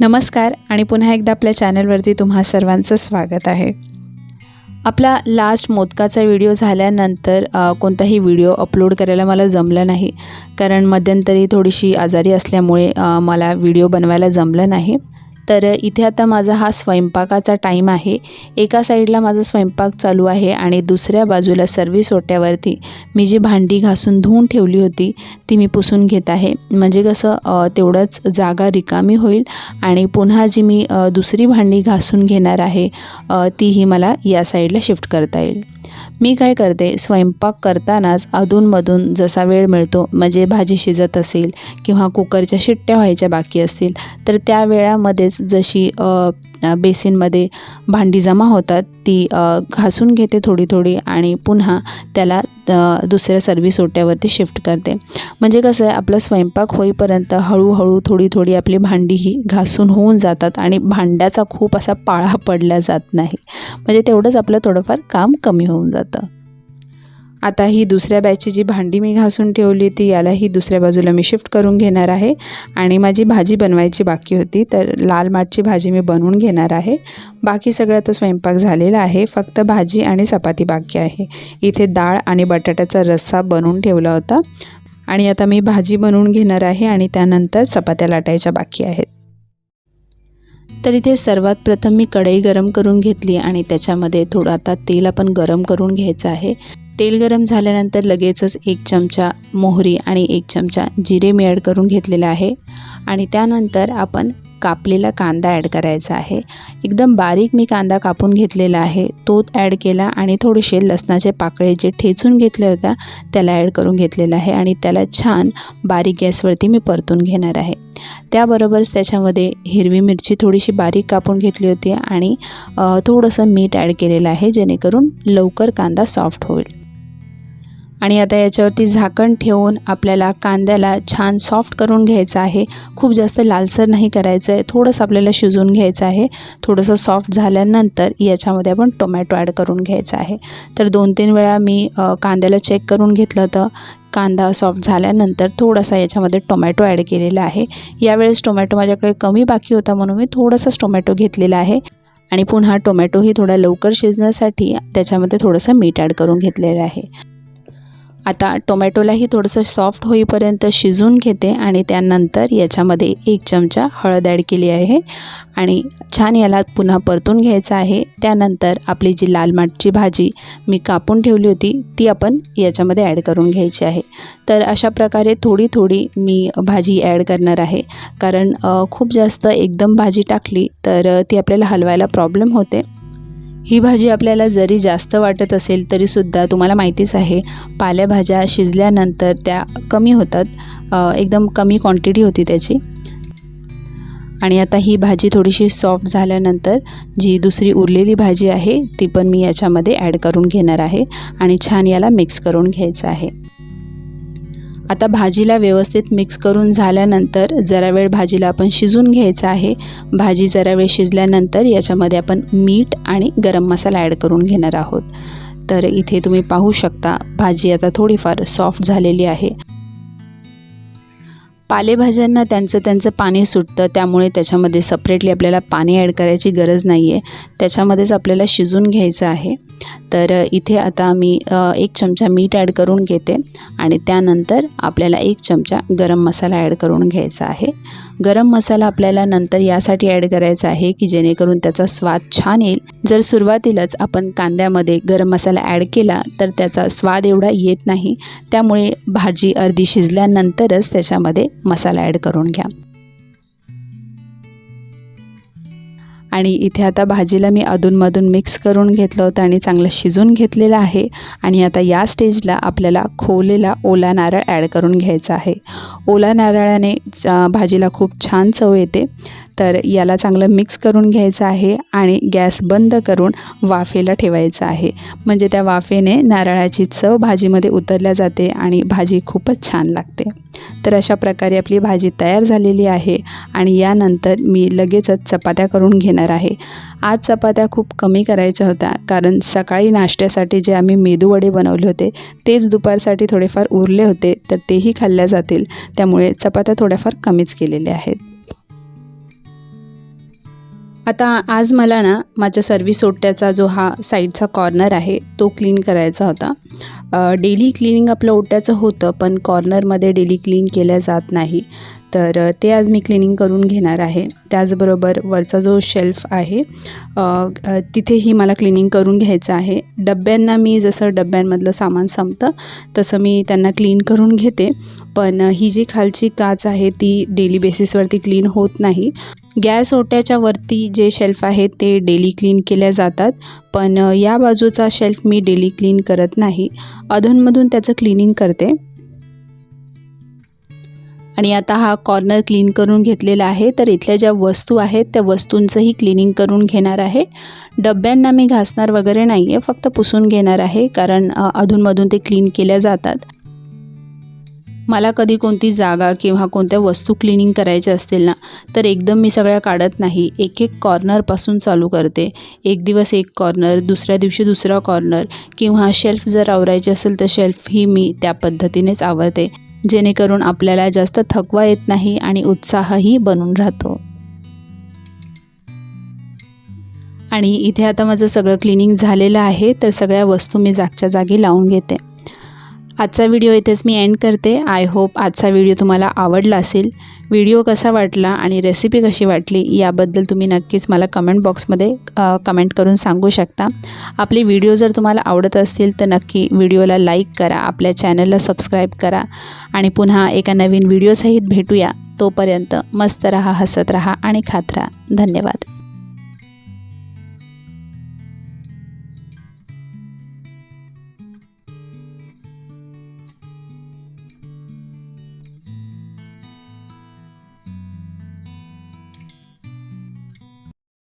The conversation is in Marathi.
नमस्कार आणि पुन्हा एकदा आपल्या चॅनलवरती तुम्हा सर्वांचं स्वागत आहे. आपला लास्ट मोदकाचा व्हिडिओ झाल्यानंतर कोणताही व्हिडिओ अपलोड करायला मला जमलं नाही. कारण मध्यंतरी थोडीशी आजारी असल्यामुळे मला व्हिडिओ बनवायला जमलं नाही. तर इथे आता माझा हा स्वयंपाकाचा टाईम आहे. एका साईडला माझा स्वयंपाक चालू आहे आणि दुसऱ्या बाजूला सर्व्हिस ओट्यावरती मी जी भांडी घासून धुवून ठेवली होती ती मी पुसून घेत आहे. म्हणजे कसं तेवढंच जागा रिकामी होईल आणि पुन्हा जी मी दुसरी भांडी घासून घेणार आहे तीही मला या साईडला शिफ्ट करता येईल. मी काय करते? स्वयंपाक करतानाच अधूनमधून जसा वेळ मिळतो म्हणजे भाजी शिजत असेल किंवा कुकरच्या शिट्ट्या व्हायच्या बाकी असतील तर त्या वेळामध्येच जशी बेसिनमध्ये भांडी जमा होतात ती घासून घेते थोडी थोडी आणि पुन्हा त्याला दुसऱ्या सर्व्हिस ओट्यावरती शिफ्ट करते. म्हणजे कसं आहे आपला स्वयंपाक होईपर्यंत हळूहळू थोडी थोडी आपली भांडी ही घासून होऊन जातात आणि भांड्याचा खूप असा पाळा पडला जात नाही. म्हणजे तेवढंच आपलं थोडंफार काम कमी होऊन जातं. आता ही दुसऱ्या बॅचची जी भांडी मी घासून ठेवली ती यालाही दुसऱ्या बाजूला मी शिफ्ट करून घेणार आहे. आणि माझी भाजी बनवायची बाकी होती तर लाल माठची भाजी मी बनवून घेणार आहे. बाकी सगळं तर स्वयंपाक झालेला आहे फक्त भाजी आणि चपाती बाकी आहे. इथे डाळ आणि बटाट्याचा रस्सा बनवून ठेवला होता. आणि आता मी भाजी बनवून घेणार आहे आणि त्यानंतर चपात्या लाटायच्या बाकी आहेत. तर इथे सर्वात प्रथम मी कढई गरम करून घेतली आणि त्याच्यामध्ये थोडं आता तेल आपण गरम करून घ्यायचं आहे. तेल गरम झाल्यानंतर लगेचच एक चमचा मोहरी आणि एक चमचा जिरे मी ॲड करून घेतलेला आहे. आणि त्यानंतर आपण कापलेला कांदा ॲड करायचा आहे. एकदम बारीक मी कांदा कापून घेतलेला आहे. तो ॲड केला आणि थोडेसे लसणाचे पाकळे जे ठेचून घेतले होत्या त्याला ॲड करून घेतलेला आहे आणि त्याला छान बारीक गॅसवरती मी परतून घेणार आहे. त्याबरोबरच त्याच्यामध्ये हिरवी मिरची थोडीशी बारीक कापून घेतली होती आणि थोडंसं मीठ ॲड केलेलं आहे जेणेकरून लवकर कांदा सॉफ्ट होईल. आणि आता याच्यावरती झाकण ठेवून आपल्याला कांद्याला छान सॉफ्ट करून घ्यायचं आहे. खूप जास्त लालसर नाही करायचं आहे थोडंसं आपल्याला शिजून घ्यायचं आहे. थोडंसं सॉफ्ट झाल्यानंतर याच्यामध्ये आपण टोमॅटो ॲड करून घ्यायचा आहे. तर दोन तीन वेळा मी कांद्याला चेक करून घेतलं होतं. कांदा सॉफ्ट झाल्यानंतर थोडासा याच्यामध्ये टोमॅटो ॲड केलेला आहे. यावेळेस टोमॅटो माझ्याकडे कमी बाकी होता म्हणून मी थोडासाच टोमॅटो घेतलेला आहे. आणि पुन्हा टोमॅटोही थोडा लवकर शिजण्यासाठी त्याच्यामध्ये थोडंसं मीठ ॲड करून घेतलेलं आहे. आता टोमॅटोलाही थोडंसं सॉफ्ट होईपर्यंत शिजवून घेते आणि त्यानंतर याच्यामध्ये एक चमचा हळद ॲड केली आहे. आणि छान याला पुन्हा परतून घ्यायचं आहे. त्यानंतर आपली जी लाल माठची भाजी मी कापून ठेवली होती ती आपण याच्यामध्ये ॲड करून घ्यायची आहे. तर अशा प्रकारे थोडी थोडी मी भाजी ॲड करणार आहे. कारण खूप जास्त एकदम भाजी टाकली तर ती आपल्याला हलवायला प्रॉब्लेम होते. ही भाजी आपल्याला जरी जास्त वाटत असेल तरीसुद्धा तुम्हाला माहितीच आहे पालेभाज्या शिजल्यानंतर त्या कमी होतात. एकदम कमी क्वांटिटी होती त्याची. आणि आता ही भाजी थोडीशी सॉफ्ट झाल्यानंतर जी दुसरी उरलेली भाजी आहे ती पण मी याच्यामध्ये ॲड करून घेणार आहे आणि छान याला मिक्स करून घ्यायचं आहे. आता भाजीला व्यवस्थित मिक्स करून झाल्यानंतर जरा वेळ भाजीला आपण शिजून घ्यायचं आहे. भाजी जरा वेळ शिजल्यानंतर याच्यामध्ये आपण मीठ आणि गरम मसाला ॲड करून घेणार आहोत. तर इथे तुम्ही पाहू शकता भाजी आता थोडीफार सॉफ्ट झालेली आहे. पालेभाज्यांना त्यांचं त्यांचं पाणी सुटतं त्यामुळे त्याच्यामध्ये सपरेटली आपल्याला पाणी ॲड करायची गरज नाही आहे त्याच्यामध्येच आपल्याला शिजून घ्यायचं आहे. तर इथे आता मी एक चमचा मीठ ॲड करून घेते आणि त्यानंतर आपल्याला एक चमचा गरम मसाला ॲड करून घ्यायचा आहे. गरम मसाला आपल्याला नंतर यासाठी ॲड करायचा आहे की जेणेकरून त्याचा स्वाद छान येईल. जर सुरुवातीलाच आपण कांद्यामध्ये गरम मसाला ॲड केला तर त्याचा स्वाद एवढा येत नाही. त्यामुळे भाजी अर्धी शिजल्यानंतरच त्याच्यामध्ये मसाला ॲड करून घ्या. आणि इथे आता भाजीला मी अधूनमधून मिक्स करून घेतलं होतं आणि चांगलं शिजून घेतलेलं आहे. आणि आता या स्टेजला आपल्याला खोवलेला ओला नारळ ॲड करून घ्यायचा आहे. ओला नारळाने च- भाजीला खूप छान चव येते. तर याला चांगलं मिक्स करून घ्यायचं आहे आणि गॅस बंद करून वाफेला ठेवायचं आहे. म्हणजे त्या वाफेने नारळाची चव भाजीमध्ये उतरल्या जाते आणि भाजी खूपच छान लागते. तर अशा प्रकारे आपली भाजी तयार झालेली आहे आणि यानंतर मी लगेचच चपात्या करून घेणार आहे. आज चपात्या खूप कमी करायच्या होत्या कारण सकाळी नाश्त्यासाठी जे आम्ही मेदूवडे बनवले होते तेच दुपारसाठी थोडेफार उरले होते तर तेही खाल्ल्या जातील. त्यामुळे चपात्या थोड्याफार कमीच केलेल्या आहेत. आता आज मला ना माझ्या सर्व्हिस ओट्याचा जो हा साईडचा कॉर्नर आहे तो क्लीन करायचा होता. डेली क्लिनिंग आपलं ओट्याचं होतं पण कॉर्नरमध्ये डेली क्लीन केल्या जात नाही. तर ते आज मी क्लिनिंग करून घेणार आहे. त्याचबरोबर वरचा जो शेल्फ आहे तिथेही मला क्लिनिंग करून घ्यायचं आहे. डब्यांना मी जसं डब्यांमधलं सामान संपतं तसं मी त्यांना क्लीन करून घेते. पण ही जी खालची काच आहे ती डेली बेसिसवरती क्लीन होत नाही. गॅस ओट्याच्या वरती जे शेल्फ आहेत ते डेली क्लीन केल्या जातात. पण या बाजूचा शेल्फ मी डेली क्लीन करत नाही. अधूनमधून त्याचं क्लिनिंग करते. आणि आता हा कॉर्नर क्लीन करून घेतलेला आहे. तर इथल्या ज्या वस्तू आहेत त्या वस्तूंचंही क्लिनिंग करून घेणार आहे. डब्यांना मी घासणार वगैरे नाही आहे फक्त पुसून घेणार आहे कारण अधूनमधून ते क्लीन केल्या जातात. मला कधी कोणती जागा किंवा कोणत्या वस्तू क्लिनिंग करायच्या असतील ना तर एकदम मी सगळ्या काढत नाही. एक एक कॉर्नरपासून चालू करते. एक दिवस एक कॉर्नर दुसऱ्या दिवशी दुसरा कॉर्नर किंवा शेल्फ जर आवरायची असेल तर शेल्फही मी त्या पद्धतीनेच आवरते. जेणेकरून आपल्याला जास्त थकवा येत नाही आणि उत्साहही बनून राहतो. आणि इथे आता माझं सगळं क्लिनिंग झालेलं आहे तर सगळ्या वस्तू मी जागच्या जागी लावून घेते. आजचा व्हिडिओ इथेच मी एंड करते. आय होप आजचा व्हिडिओ तुम्हाला आवडला असेल. व्हिडिओ कसा वाटला आणि रेसिपी कशी वाटली याबद्दल तुम्ही नक्कीच मला कमेंट बॉक्समध्ये कमेंट करून सांगू शकता. आपले व्हिडिओ जर तुम्हाला आवडत असतील तर नक्की व्हिडिओला लाईक करा आपल्या चॅनलला सबस्क्राईब करा आणि पुन्हा एका नवीन व्हिडिओसहित भेटूया. तोपर्यंत मस्त रहा हसत रहा आणि खात राहा. धन्यवाद.